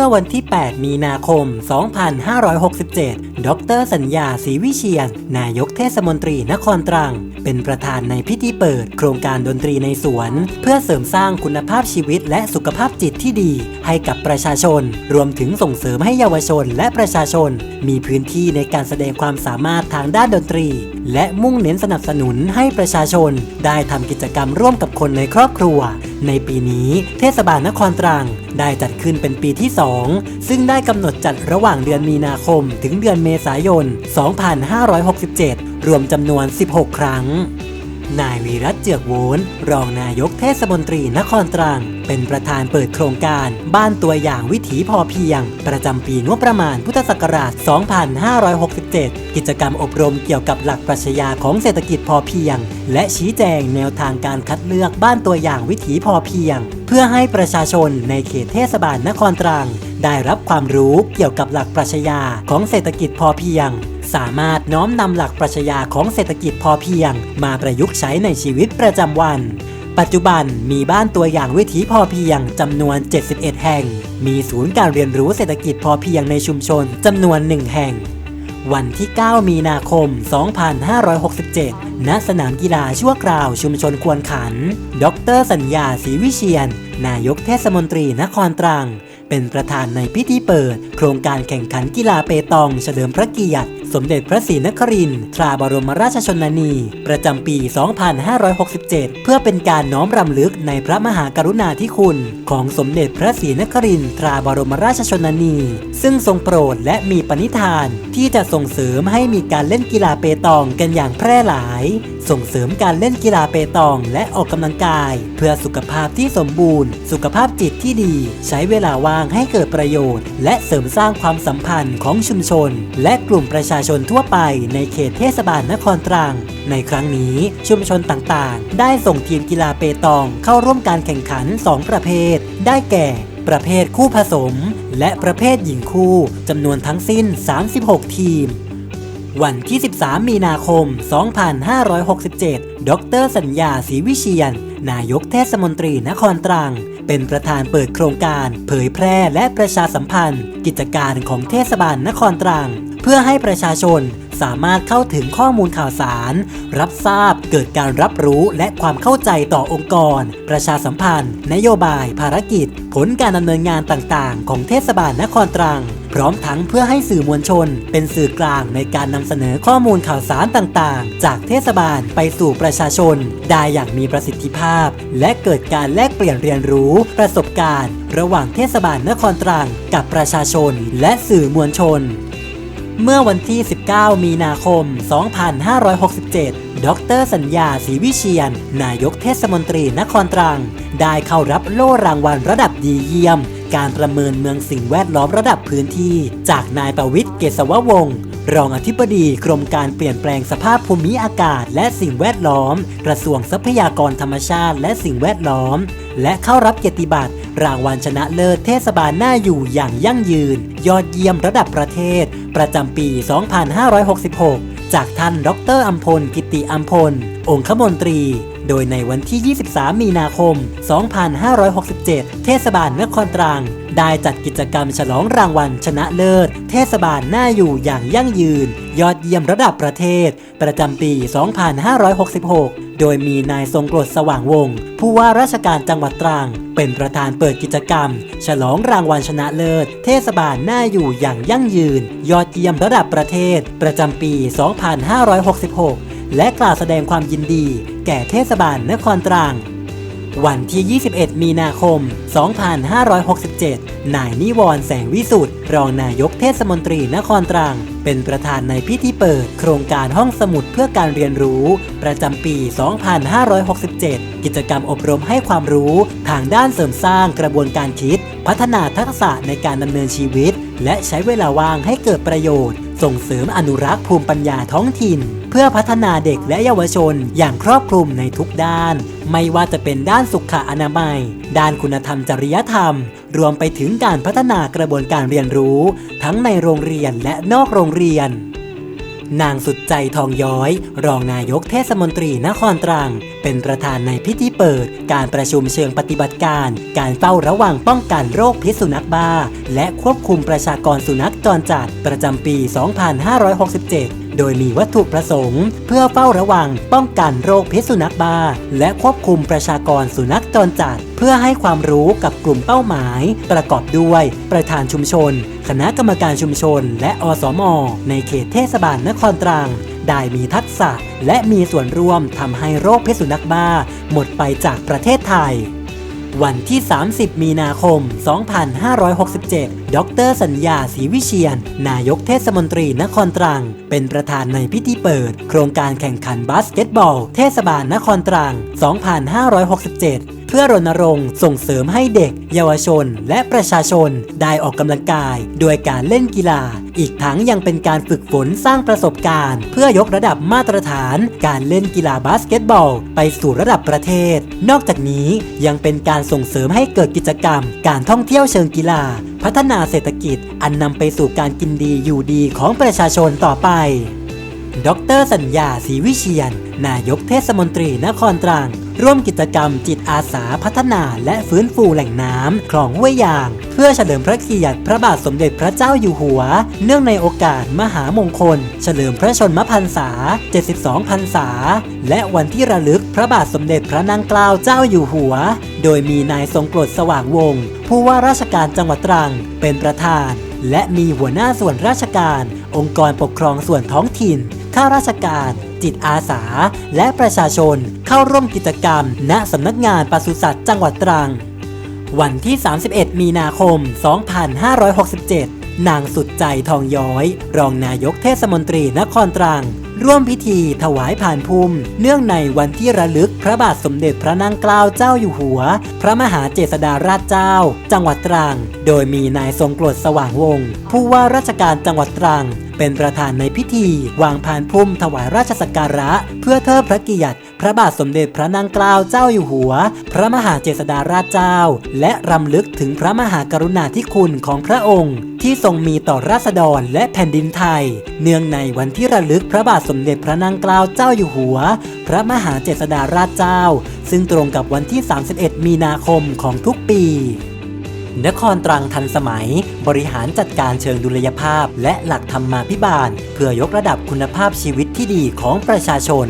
มื่อวันที่ 8 มีนาคม 2567 ดร สัญญาศรีวิเชียน นายกเทศมนตรีนครตรัง เป็นประธานในพิธีเปิด โครงการดนตรีในสวน เพื่อเสริมสร้างคุณภาพชีวิตและสุขภาพจิตที่ดี ให้กับประชาชน รวมถึงส่งเสริมให้เยาวชนและประชาชน มีพื้นที่ในการแสดงความสามารถทางด้านดนตรี และมุ่งเน้นสนับสนุนให้ประชาชน ได้ทำกิจกรรมร่วมกับคนในครอบครัว ในปีนี้เทศบาลนครตรังได้จัดขึ้นเป็นปีที่ 2 ซึ่งได้กำหนดจัดระหว่างเดือนมีนาคม ถึงเดือนเมษายน 2567 รวมจำนวน 16 ครั้ง นายวีรัตเจือกโวนรองนายกเทศมนตรีนครตรัง เป็นประธานเปิดโครงการ บ้านตัวอย่างวิถีพอเพียง ประจำปีงบประมาณพุทธศักราช 2567 กิจกรรมอบรมเกี่ยวกับหลักปรัชญาของเศรษฐกิจพอเพียง และชี้แจงแนวทางการคัดเลือกบ้านตัวอย่างวิถีพอเพียง เพื่อให้ประชาชนในเขตเทศบาลนครตรัง ได้รับความรู้เกี่ยวกับหลักปรัชญาของเศรษฐกิจพอเพียง สามารถน้อมนำหลักปรัชญาของเศรษฐกิจพอเพียง มาประยุกต์ใช้ในชีวิตประจำวัน ปัจจุบันมีบ้านตัวอย่างวิถีพอเพียงจำนวน 71 แห่ง มีศูนย์การเรียนรู้เศรษฐกิจพอเพียงในชุมชนจำนวน 1 แห่งวันที่ 9 มีนาคม 2567 ณ สนามกีฬาชั่วคราวชุมชนควรขัน ดรสัญญาศรีวิเชียน นายกเทศมนตรีนครตรัง เป็นประธานในพิธีเปิด โครงการแข่งขันกีฬาเปตอง เฉลิมพระเกียรติ สมเด็จพระศรีนครินทราบรมราชชนนี ประจำปี 2567 เพื่อเป็นการน้อมรำลึกในพระมหากรุณาธิคุณ ของสมเด็จพระศรีนครินทร์ตราบรมราชชนนี ซึ่งทรงโปรดและมีปณิธาน ที่จะส่งเสริมให้มีการเล่นกีฬาเปตองกันอย่างแพร่หลาย ส่งเสริมการเล่นกีฬาเปตองและออกกำลังกาย เพื่อสุขภาพที่สมบูรณ์ สุขภาพจิตที่ดี ใช้เวลาว่างให้เกิดประโยชน์ และเสริมสร้างความสัมพันธ์ของชุมชน และกลุ่มประชาชนทั่วไปในเขตเทศบาลนครตรัง ในครั้งนี้ชุมชนต่างๆ ได้ส่งทีมกีฬาเปตองเข้าร่วมการแข่งขัน 2 ประเภท ได้แก่ประเภทคู่ผสม และประเภทหญิงคู่จำนวนทั้งสิ้น 36 ทีม วันที่ 13 มีนาคม 2567 ดรสัญญาศรีวิเชียน นายกเทศมนตรีนครตรัง เป็นประธานเปิดโครงการ เผยแพร่และประชาสัมพันธ์ กิจการของเทศบาลนครตรัง เพื่อให้ประชาชนสามารถเข้าถึงข้อมูลข่าวสาร รับทราบ เกิดการรับรู้และความเข้าใจต่อองค์กร ประชาสัมพันธ์ นโยบาย ภารกิจ ผลการดำเนินงานต่างๆ ของเทศบาลนครตรัง พร้อมทั้งเพื่อให้สื่อมวลชน เป็นสื่อกลางในการนำเสนอข้อมูลข่าวสารต่างๆ จากเทศบาลไปสู่ประชาชน ได้อย่างมีประสิทธิภาพ และเกิดการแลกเปลี่ยนเรียนรู้ประสบการณ์ ระหว่างเทศบาลนครตรังกับประชาชน และสื่อมวลชนเมื่อวันที่ 19 มีนาคม 2567 ดรสัญญาศรีวิเชียน นายกเทศมนตรีนครตรัง ได้เข้ารับโล่รางวัลระดับดีเยี่ยม การประเมินเมืองสิ่งแวดล้อมระดับพื้นที่ จากนายประวิทย์เกษววงศ์รองอธิบดีกรมการเปลี่ยนแปลงสภาพภูมิอากาศ และสิ่งแวดล้อม กระทรวงทรัพยากรธรรมชาติ และสิ่งแวดล้อม และเข้ารับเกียรติบัตรรางวัลชนะเลิศเทศบาลหน่าอยู่อย่างยั่งยืน ยอดเยี่ยมระดับประเทศ ประจำปี 2566 จากท่านดรอัมพล กิติอัมพล องคมนตรี โดยในวันที่ 23 มีนาคม 2567 เทศบาลนครตรัง ได้จัดกิจกรรมฉลองรางวัลชนะเลิศ เทศบาลน่าอยู่อย่างยั่งยืน ยอดเยี่ยมระดับประเทศ ประจำปี 2566 โดยมีนายทรงกรดสว่างวงศ์ผู้ว่าราชการจังหวัดตรัง เป็นประธานเปิดกิจกรรม ฉลองรางวัลชนะเลิศ เทศบาลน่าอยู่อย่างยั่งยืน ยอดเยี่ยมระดับประเทศ ประจำปี 2566 และกล่าวแสดงความยินดี แก่เทศบาลนครตรังวันที่ 21 มีนาคม 2567 นายนิวรแสงวิสุทธ์รองนายกเทศมนตรีนครตรัง เป็นประธานในพิธีเปิด โครงการห้องสมุดเพื่อการเรียนรู้ ประจำปี 2567 กิจกรรมอบรมให้ความรู้ ทางด้านเสริมสร้างกระบวนการคิด พัฒนาทักษะในการดำเนินชีวิต และใช้เวลาว่างให้เกิดประโยชน์ ส่งเสริมอนุรักษ์ภูมิปัญญาท้องถิ่น เพื่อพัฒนาเด็กและเยาวชนอย่างครอบคลุมในทุกด้าน ไม่ว่าจะเป็นด้านสุขอนามัย ด้านคุณธรรมจริยธรรม รวมไปถึงการพัฒนากระบวนการเรียนรู้ ทั้งในโรงเรียนและนอกโรงเรียน นางสุดใจทองย้อย รองนายกเทศมนตรีนครตรัง เป็นประธานในพิธีเปิด การประชุมเชิงปฏิบัติการ การเฝ้าระวังป้องกันโรคพิษสุนัขบ้า และควบคุมประชากรสุนัขจรจัดประจำปี 2567 โดยมีวัตถุประสงค์ เพื่อเฝ้าระวัง ป้องกันโรคพิษสุนัขบ้า และควบคุมประชากรสุนัขจรจัด เพื่อให้ความรู้กับกลุ่มเป้าหมาย ประกอบด้วย ประธานชุมชน คณะกรรมการชุมชน และอสม ในเขตเทศบาลนครตรังได้มีทักษะและมีส่วนร่วมทำให้โรคพิษสุนัขบ้า หมดไปจากประเทศไทย วันที่ 30 มีนาคม 2567 ดร สัญญาศรีวิเชียน นายกเทศมนตรีนครตรัง เป็นประธานในพิธีเปิด โครงการแข่งขันบาสเกตบอล เทศบาลนครตรัง 2567 เพื่อรณรงค์ส่งเสริมให้เด็ก เยาวชน และประชาชนได้ออกกำลังกาย โดยการเล่นกีฬา อีกทั้งยังเป็นการฝึกฝนสร้างประสบการณ์ เพื่อยกระดับมาตรฐาน การเล่นกีฬาบาสเกตบอล ไปสู่ระดับประเทศ นอกจากนี้ยังเป็นการส่งเสริมให้เกิดกิจกรรม การท่องเที่ยวเชิงกีฬา พัฒนาเศรษฐกิจ อันนำไปสู่การกินดีอยู่ดีของประชาชนต่อไปดรสัญญาศรีวิเชียน นายกเทศมนตรีนครตรัง ร่วมกิจกรรมจิตอาสาพัฒนาและฟื้นฟูแหล่งน้ำคลองห้วยยาง เพื่อเฉลิมพระเกียรติพระบาทสมเด็จพระเจ้าอยู่หัว เนื่องในโอกาสมหามงคล เฉลิมพระชนมพรรษา 72 พรรษา และวันที่ระลึกพระบาทสมเด็จพระนางเกล้าเจ้าอยู่หัว โดยมีนายทรงกรดสว่างวงศ์ผู้ว่าราชการจังหวัดตรังเป็นประธาน และมีหัวหน้าส่วนราชการ องค์กรปกครองส่วนท้องถิ่น ข้าราชการ จิตอาสา และประชาชนเข้าร่วมกิจกรรม ณสำนักงานปศุสัตว์จังหวัดตรัง วันที่ 31 มีนาคม 2567 นางสุดใจทองย้อย รองนายกเทศมนตรีนครตรัง ร่วมพิธีถวายผ่านภูมิ เนื่องในวันที่ระลึกพระบาทสมเด็จพระนางเกล้าเจ้าอยู่หัว พระมหาเจษฎาราชเจ้า จังหวัดตรัง โดยมีนายทรงกรดสว่างวงศ์ผู้ว่าราชการจังหวัดตรัง เป็นประธานในพิธี วางพานพุ่มถวายราชสักการะ เพื่อเทิดพระเกียรติ พระบาทสมเด็จพระนางเกล้าเจ้าอยู่หัว พระมหาเจษฎาราชเจ้า และรำลึกถึงพระมหากรุณาธิคุณของพระองค์ ที่ทรงมีต่อราษฎรและแผ่นดินไทย เนื่องในวันที่ระลึกพระบาทสมเด็จพระนางเกล้าเจ้าอยู่หัว พระมหาเจษฎาราชเจ้า ซึ่งตรงกับวันที่ 31 มีนาคมของทุกปี นครตรังทันสมัย บริหารจัดการเชิงดุลยภาพ และหลักธรรมาภิบาล เพื่อยกระดับคุณภาพชีวิตที่ดีของประชาชน